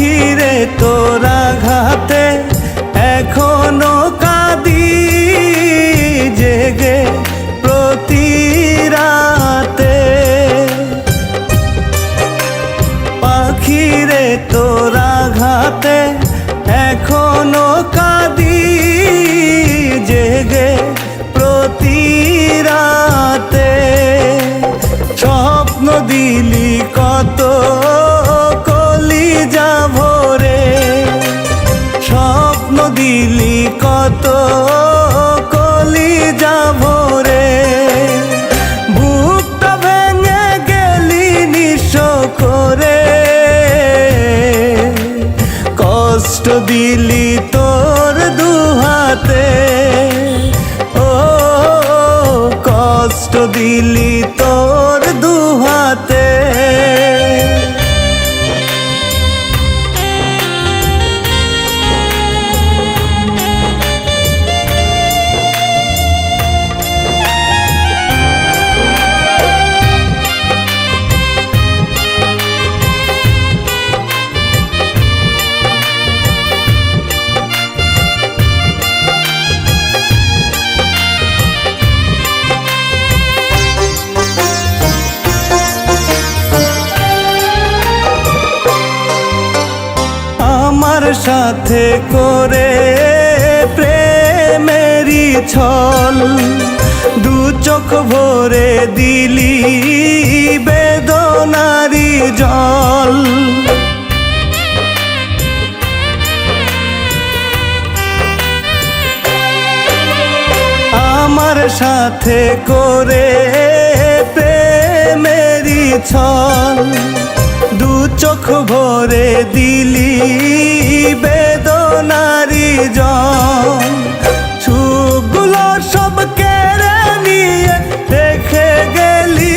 পাখিরে তোরা ঘাতে এখন সাথে করে প্রেমেরি ছল। দু চোখ ভরে দিলি বেদনারি জল। আমার সাথে করে প্রেমেরি ছল। দু চোখ ভরে দিলি বেদনারি জন। সুখগুলো সব কেড়ে নিয়ে রেখে গেলি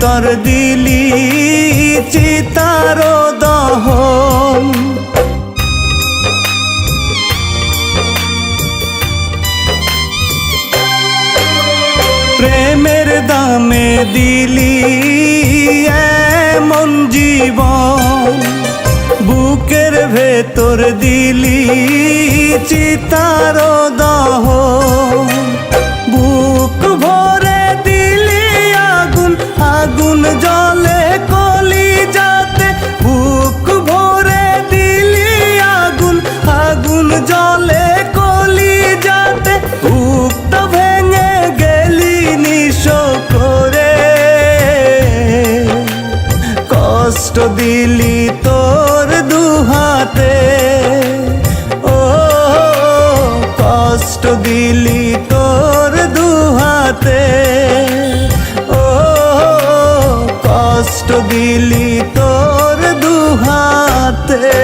তর দিলি চিতার দহ প্রেমের দামে দিলি এমন জীবন। বুকের ভেতর দিলি চিতার দহ তোর দুহাতে।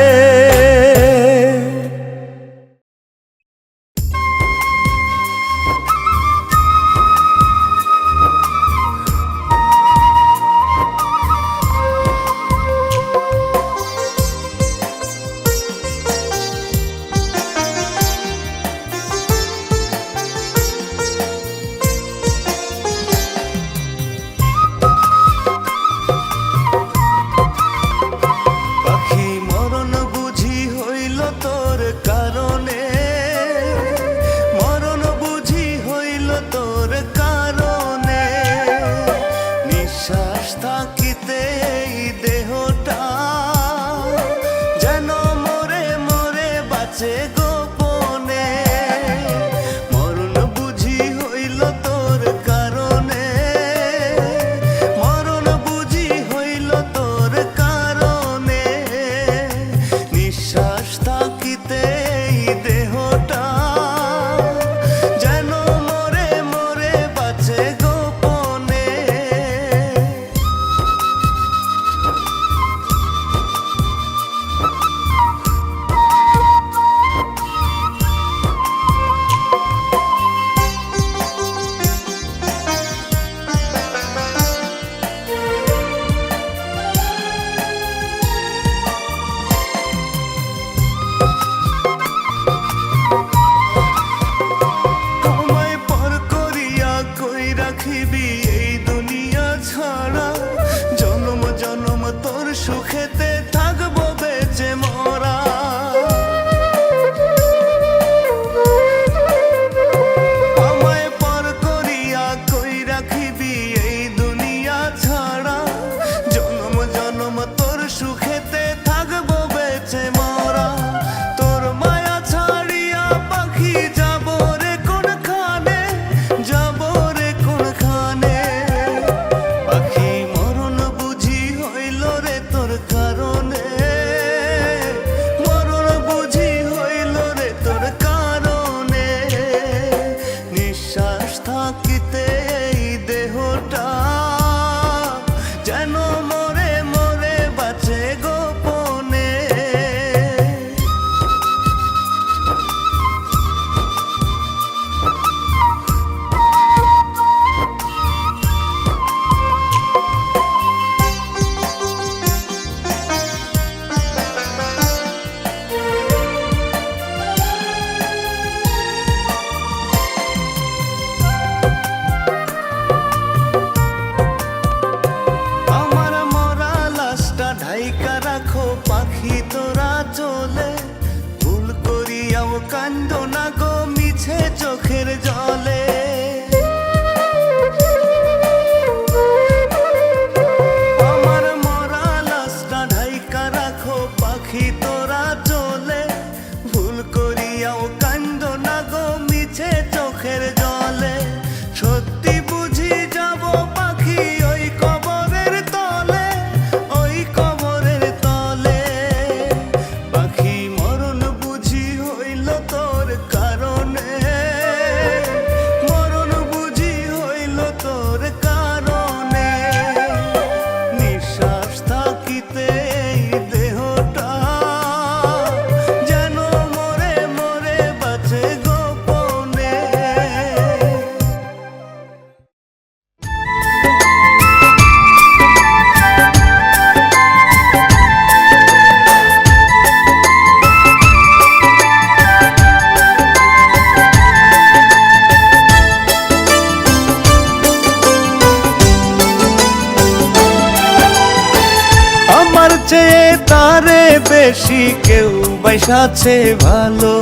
বাইসাছে ভালো।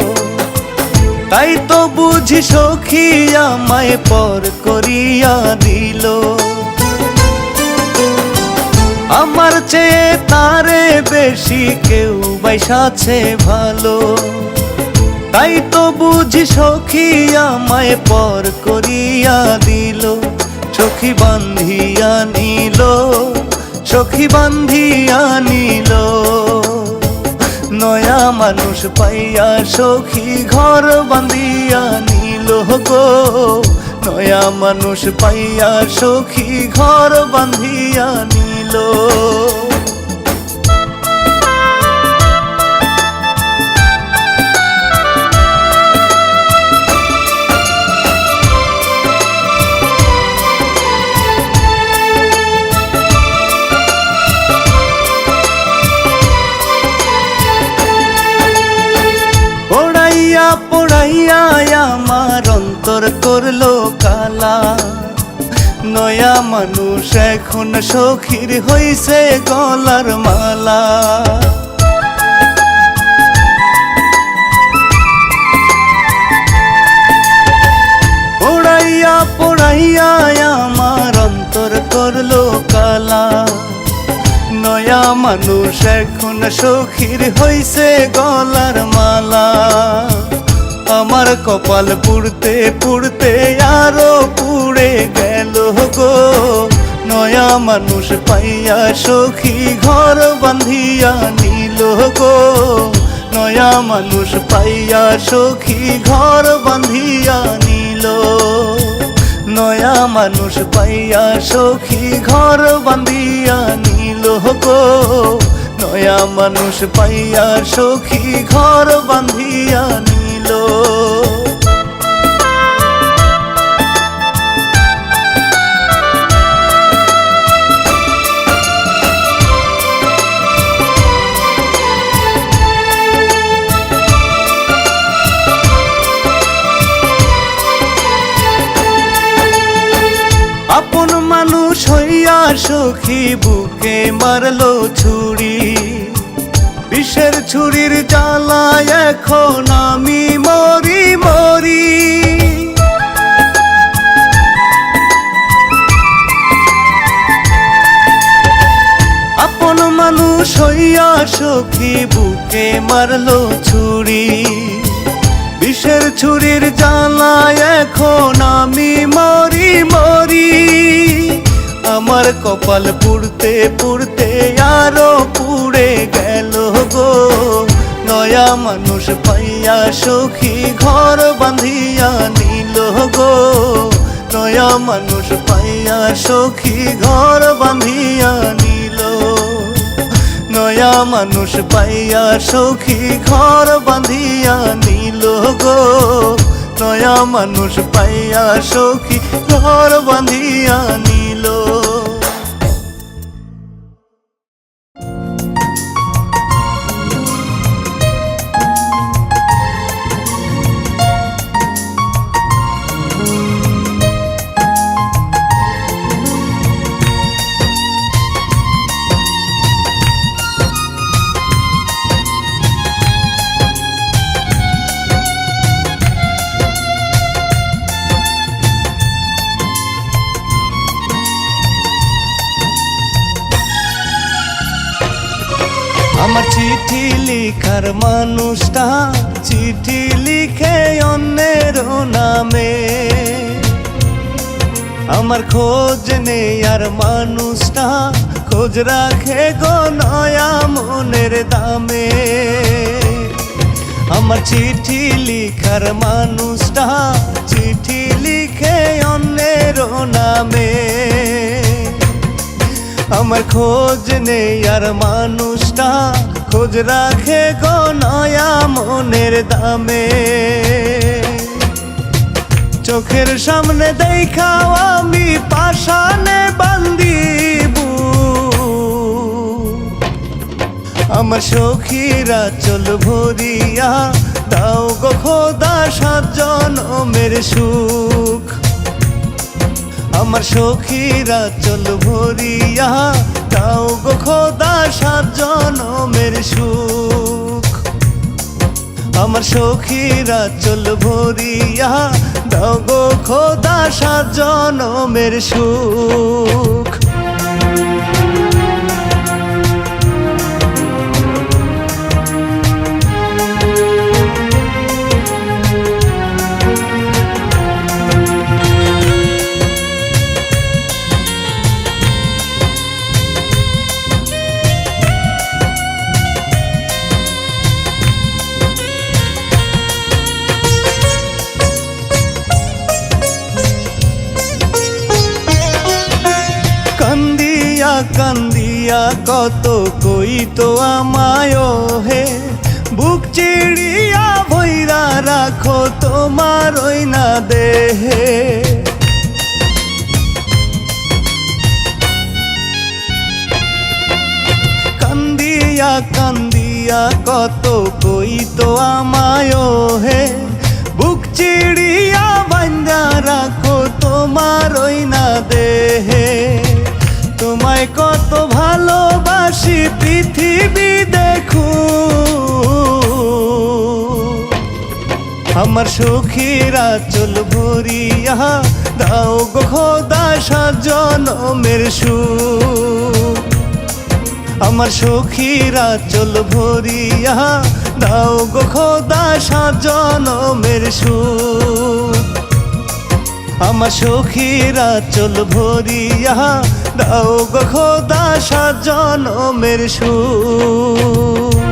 তাই তো বুঝি সখী আমায় পর করিয়া দিল। আমার চেয়ে তারে বেশি কেউ বাইসাছে ভালো। তাই তো বুঝি সখী আমায় পর করিয়া দিল। সখী বান্ধিয়া নিল, সখী বান্ধিয়া নিল। নয়া মানুষ পাইয়া সখী ঘর বান্ধিয়া নীল গো। নয়া মানুষ পাইয়া সখী ঘর বান্ধিয়া নিল। পড়াইয়া আমার অন্তর করল কালা। নয়া মানুষ এখন সখীর হইছে গলার মালা। পড়াইয়া পড়াইয়া আমার অন্তর করল কালা। নয়া মানুষ এখন সখীর হইছে গলার মালা। আমার কপাল পুড়তে পুড়তে আরও পুড়ে গেল গো। নয়া মানুষ পাইয়া সখী ঘর বান্ধিয়া নিল গো। নয়া মানুষ পাইয়া সখী ঘর বান্ধিয়া নিল। নয়া মানুষ পাইয়া সখী ঘর বান্ধিয়া নিল গো। নয়া মানুষ পাইয়া সখী ঘর বান্ধিয়া নিল আপন মানুষ হইয়া সখী বুকে মারলো ছুরি। বিষের ছুরির জ্বালায় এখন আমি মরি মরি। আপন মানুষ হইয়া সখী বুকে মারলো ছুরি। বিষের ছুরির জ্বালায় এখন আমি মরি মরি। আমার কপাল পুড়তে পুড়তে আরও পুড়ে গেল গো। নয়া মানুষ পাইয়া সখী ঘর বাঁধিয়া নিল গো। নয়া মানুষ পাইয়া সখী ঘর বাঁধিয়া নিল। নয়া মানুষ পাইয়া সখী ঘর বাঁধিয়া নিল গো। নয়া মানুষ পাইয়া সখী ঘর বাঁধিয়া নিল আমার চিঠি লিখার মানুষটা, চিঠি লিখে অন্যের নামে। আমার খোঁজ নেই আর মানুষটা, খোঁজ রাখে গো নয়া মনের দামে। আমার চিঠি লিখার মানুষটা, চিঠি লিখে অন্যের নামে। আমার খোঁজ নেই আর মানুষটা খোঁজ রাখে গো নয়া মনের দামে। চোখের সামনে দেখাও আমি পাশানে বান্দিবু। আমার সখীরা চল ভরিয়া দাও গো খোদা সাতজন মেরে সুখ। আমার সখীরা, চল ভরিয়া তাও গো খোদা সাত জনমের সুখ। আমার সখীরা, চল ভরিয়া দাও গো খোদা সাত জনমের সুখ। কান্দিয়া, কত কই তো আমায় হে? বুক চিড়িয়া ভৈরা রাখো তোমার ওই না দেহে। কান্দিয়া কান্দিয়া, কত কই তো আমায় হে? বুক চিড়িয়া বান্দা রাখো তোমার ওই না দেহে। তোমায় কত ভালোবাসি পৃথিবী দেখু। আমার সখীরা চল ভরিয়া দাও গো খোদা সাজনমের সুখ আমার সখীরা চল ভরিয়া দাও গো খোদা সাজনমের সুখ আমার সখীরা চল ভরিয়া দাও গো খোদা সাজনমের সুখ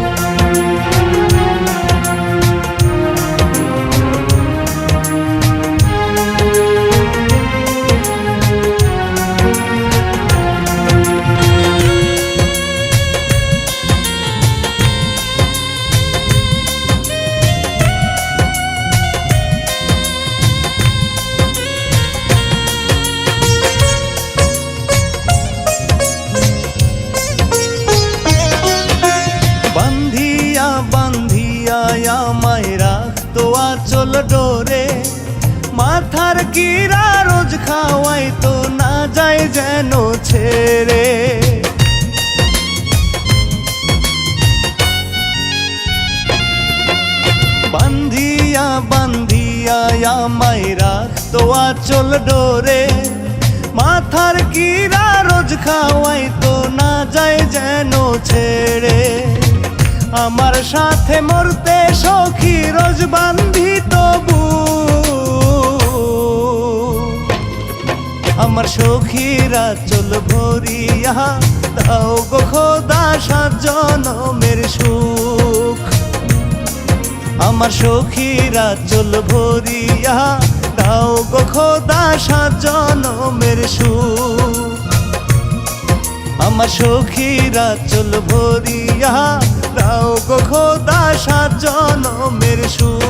বান্ধিয়া বান্ধিয়া আমায় রাখতো আচল ডোরে। মাথার কিরা রোজ খাওয়াই তো না যায় যেন ছেড়ে। বান্ধিয়া বান্ধিয়া আমায় রাখতো আচল ডোরে। মাথার কিরা রোজ খাওয়াই তো না যায় যেন ছেড়ে। আমার সাথে মরতে সখী রোজ বান্ধি তবু আমার সখীরা চল ভরিয়া দাও গো খোদা সাজনমের সুখ। আমার সখীরা চল ভরিয়া দাও গো খোদা সাজনমের সুখ। আমার সখীরা চল ভরিয়া দাও গো খোদা সাজনমের সুখ